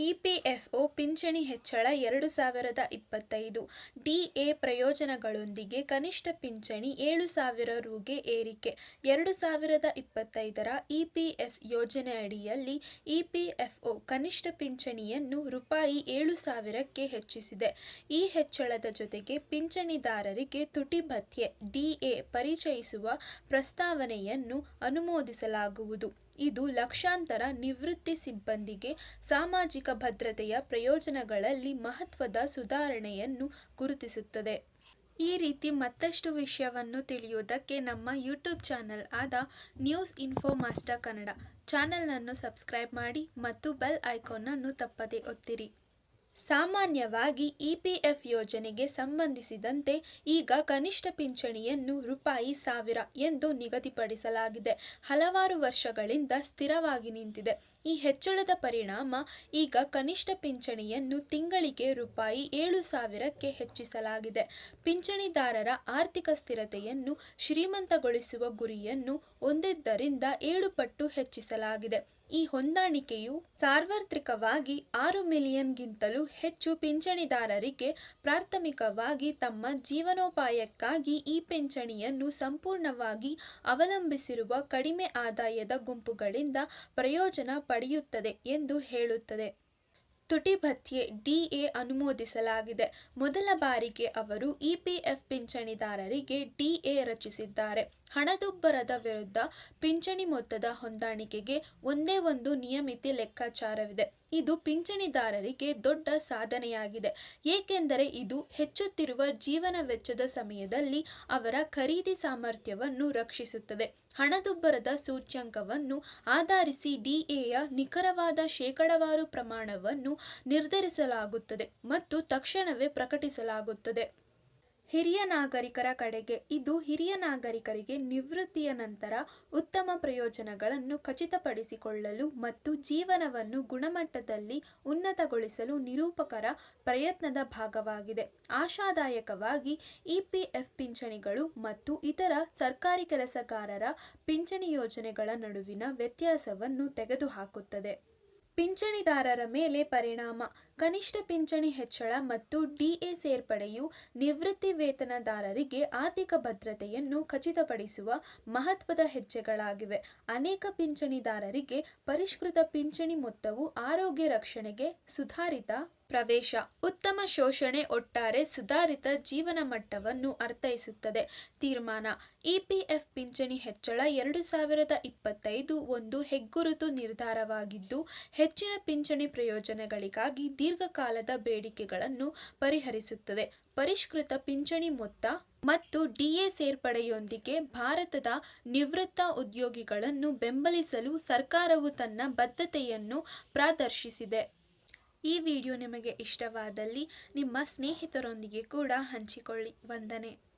EPFO ಪಿಂಚಣಿ ಹೆಚ್ಚಳ ಎರಡು ಸಾವಿರದ ಇಪ್ಪತ್ತೈದು. ಡಿಎ ಪ್ರಯೋಜನಗಳೊಂದಿಗೆ ಕನಿಷ್ಠ ಪಿಂಚಣಿ ಏಳು ಸಾವಿರ ರುಗೆ ಏರಿಕೆ. ಎರಡು ಸಾವಿರದ ಇಪ್ಪತ್ತೈದರ ಇಪಿಎಸ್ ಯೋಜನೆಯಡಿಯಲ್ಲಿ ಒ ಕನಿಷ್ಠ ಪಿಂಚಣಿಯನ್ನು ರೂಪಾಯಿ ಏಳು ಸಾವಿರಕ್ಕೆ ಹೆಚ್ಚಿಸಿದೆ. ಈ ಹೆಚ್ಚಳದ ಜೊತೆಗೆ ಪಿಂಚಣಿದಾರರಿಗೆ ತುಟಿ ಭತ್ಯೆ ಎ ಪರಿಚಯಿಸುವ ಪ್ರಸ್ತಾವನೆಯನ್ನು ಅನುಮೋದಿಸಲಾಗುವುದು. ಇದು ಲಕ್ಷಾಂತರ ನಿವೃತ್ತಿ ಸಿಬ್ಬಂದಿಗೆ ಸಾಮಾಜಿಕ ಭದ್ರತೆಯ ಪ್ರಯೋಜನಗಳಲ್ಲಿ ಮಹತ್ವದ ಸುಧಾರಣೆಯನ್ನು ಗುರುತಿಸುತ್ತದೆ. ಈ ರೀತಿ ಮತ್ತಷ್ಟು ವಿಷಯವನ್ನು ತಿಳಿಯುವುದಕ್ಕೆ ನಮ್ಮ ಯೂಟ್ಯೂಬ್ ಚಾನೆಲ್ ಆದ ನ್ಯೂಸ್ ಇನ್ಫೋ ಮಾಸ್ಟರ್ ಕನ್ನಡ ಚಾನೆಲ್ನನ್ನು ಸಬ್ಸ್ಕ್ರೈಬ್ ಮಾಡಿ ಮತ್ತು ಬೆಲ್ ಐಕಾನನ್ನು ತಪ್ಪದೇ ಒತ್ತಿರಿ. ಸಾಮಾನ್ಯವಾಗಿ ಇಪಿಎಫ್ ಯೋಜನೆಗೆ ಸಂಬಂಧಿಸಿದಂತೆ ಈಗ ಕನಿಷ್ಠ ಪಿಂಚಣಿಯನ್ನು ರೂಪಾಯಿ ಸಾವಿರ ಎಂದು ನಿಗದಿಪಡಿಸಲಾಗಿದೆ. ಹಲವಾರು ವರ್ಷಗಳಿಂದ ಸ್ಥಿರವಾಗಿ ನಿಂತಿದೆ. ಈ ಹೆಚ್ಚಳದ ಪರಿಣಾಮ ಈಗ ಕನಿಷ್ಠ ಪಿಂಚಣಿಯನ್ನು ತಿಂಗಳಿಗೆ ರೂಪಾಯಿ ಏಳು ಸಾವಿರಕ್ಕೆ ಹೆಚ್ಚಿಸಲಾಗಿದೆ. ಪಿಂಚಣಿದಾರರ ಆರ್ಥಿಕ ಸ್ಥಿರತೆಯನ್ನು ಶ್ರೀಮಂತಗೊಳಿಸುವ ಗುರಿಯನ್ನು ಹೊಂದಿದ್ದರಿಂದ ಏಳು ಪಟ್ಟು ಹೆಚ್ಚಿಸಲಾಗಿದೆ. ಈ ಹೊಂದಾಣಿಕೆಯು ಸಾರ್ವತ್ರಿಕವಾಗಿ ಆರು ಮಿಲಿಯನ್ಗಿಂತಲೂ ಹೆಚ್ಚು ಪಿಂಚಣಿದಾರರಿಗೆ ಪ್ರಾಥಮಿಕವಾಗಿ ತಮ್ಮ ಜೀವನೋಪಾಯಕ್ಕಾಗಿ ಈ ಪಿಂಚಣಿಯನ್ನು ಸಂಪೂರ್ಣವಾಗಿ ಅವಲಂಬಿಸಿರುವ ಕಡಿಮೆ ಆದಾಯದ ಗುಂಪುಗಳಿಂದ ಪ್ರಯೋಜನ ಪಡೆಯುತ್ತದೆ ಎಂದು ಹೇಳುತ್ತದೆ. ತುಟಿ ಭತ್ಯೆ ಡಿಎ ಅನುಮೋದಿಸಲಾಗಿದೆ. ಮೊದಲ ಬಾರಿಗೆ ಅವರು ಇಪಿಎಫ್ ಪಿಂಚಣಿದಾರರಿಗೆ ಡಿಎ ರಚಿಸಿದ್ದಾರೆ. ಹಣದುಬ್ಬರದ ವಿರುದ್ಧ ಪಿಂಚಣಿ ಮೊತ್ತದ ಹೊಂದಾಣಿಕೆಗೆ ಒಂದೇ ಒಂದು ನಿಯಮಿತ ಲೆಕ್ಕಾಚಾರವಿದೆ. ಇದು ಪಿಂಚಣಿದಾರರಿಗೆ ದೊಡ್ಡ ಸಾಧನೆಯಾಗಿದೆ. ಏಕೆಂದರೆ ಇದು ಹೆಚ್ಚುತ್ತಿರುವ ಜೀವನ ವೆಚ್ಚದ ಸಮಯದಲ್ಲಿ ಅವರ ಖರೀದಿ ಸಾಮರ್ಥ್ಯವನ್ನು ರಕ್ಷಿಸುತ್ತದೆ. ಹಣದುಬ್ಬರದ ಸೂಚ್ಯಂಕವನ್ನು ಆಧರಿಸಿ ಡಿಎಯ ನಿಖರವಾದ ಶೇಕಡಾವಾರು ಪ್ರಮಾಣವನ್ನು ನಿರ್ಧರಿಸಲಾಗುತ್ತದೆ ಮತ್ತು ತಕ್ಷಣವೇ ಪ್ರಕಟಿಸಲಾಗುತ್ತದೆ. ಹಿರಿಯ ನಾಗರಿಕರ ಕಡೆಗೆ, ಇದು ಹಿರಿಯ ನಾಗರಿಕರಿಗೆ ನಿವೃತ್ತಿಯ ನಂತರ ಉತ್ತಮ ಪ್ರಯೋಜನಗಳನ್ನು ಖಚಿತಪಡಿಸಿಕೊಳ್ಳಲು ಮತ್ತು ಜೀವನವನ್ನು ಗುಣಮಟ್ಟದಲ್ಲಿ ಉನ್ನತಗೊಳಿಸಲು ನಿರೂಪಕರ ಪ್ರಯತ್ನದ ಭಾಗವಾಗಿದೆ. ಆಶಾದಾಯಕವಾಗಿ ಇಪಿಎಫ್ ಪಿಂಚಣಿಗಳು ಮತ್ತು ಇತರ ಸರ್ಕಾರಿ ಕೆಲಸಗಾರರ ಪಿಂಚಣಿ ಯೋಜನೆಗಳ ನಡುವಿನ ವ್ಯತ್ಯಾಸವನ್ನು ತೆಗೆದುಹಾಕುತ್ತದೆ. ಪಿಂಚಣಿದಾರರ ಮೇಲೆ ಪರಿಣಾಮ ಕನಿಷ್ಠ ಪಿಂಚಣಿ ಹೆಚ್ಚಳ ಮತ್ತು ಡಿಎ ಸೇರ್ಪಡೆಯು ನಿವೃತ್ತಿ ವೇತನದಾರರಿಗೆ ಆರ್ಥಿಕ ಭದ್ರತೆಯನ್ನು ಖಚಿತಪಡಿಸುವ ಮಹತ್ವದ ಹೆಜ್ಜೆಗಳಾಗಿವೆ. ಅನೇಕ ಪಿಂಚಣಿದಾರರಿಗೆ ಪರಿಷ್ಕೃತ ಪಿಂಚಣಿ ಮೊತ್ತವು ಆರೋಗ್ಯ ರಕ್ಷಣೆಗೆ ಸುಧಾರಿತ ಪ್ರವೇಶ. ಉತ್ತಮ ಶೋಷಣೆ ಒಟ್ಟಾರೆ ಸುಧಾರಿತ ಜೀವನ ಮಟ್ಟವನ್ನು ಅರ್ಥೈಸುತ್ತದೆ. ತೀರ್ಮಾನ ಇಪಿಎಫ್ ಪಿಂಚಣಿ ಹೆಚ್ಚಳ ಎರಡು ಸಾವಿರದ ಇಪ್ಪತ್ತೈದು ಒಂದು ಹೆಗ್ಗುರುತು ನಿರ್ಧಾರವಾಗಿದ್ದು, ಹೆಚ್ಚಿನ ಪಿಂಚಣಿ ಪ್ರಯೋಜನಗಳಿಗಾಗಿ ದೀರ್ಘಕಾಲದ ಬೇಡಿಕೆಗಳನ್ನು ಪರಿಹರಿಸುತ್ತದೆ. ಪರಿಷ್ಕೃತ ಪಿಂಚಣಿ ಮೊತ್ತ ಮತ್ತು ಡಿಎ ಸೇರ್ಪಡೆಯೊಂದಿಗೆ ಭಾರತದ ನಿವೃತ್ತ ಉದ್ಯೋಗಿಗಳನ್ನು ಬೆಂಬಲಿಸಲು ಸರ್ಕಾರವು ತನ್ನ ಬದ್ಧತೆಯನ್ನು ಪ್ರದರ್ಶಿಸಿದೆ. ಈ ವಿಡಿಯೋ ನಿಮಗೆ ಇಷ್ಟವಾದಲ್ಲಿ ನಿಮ್ಮ ಸ್ನೇಹಿತರೊಂದಿಗೆ ಕೂಡ ಹಂಚಿಕೊಳ್ಳಿ. ವಂದನೆ.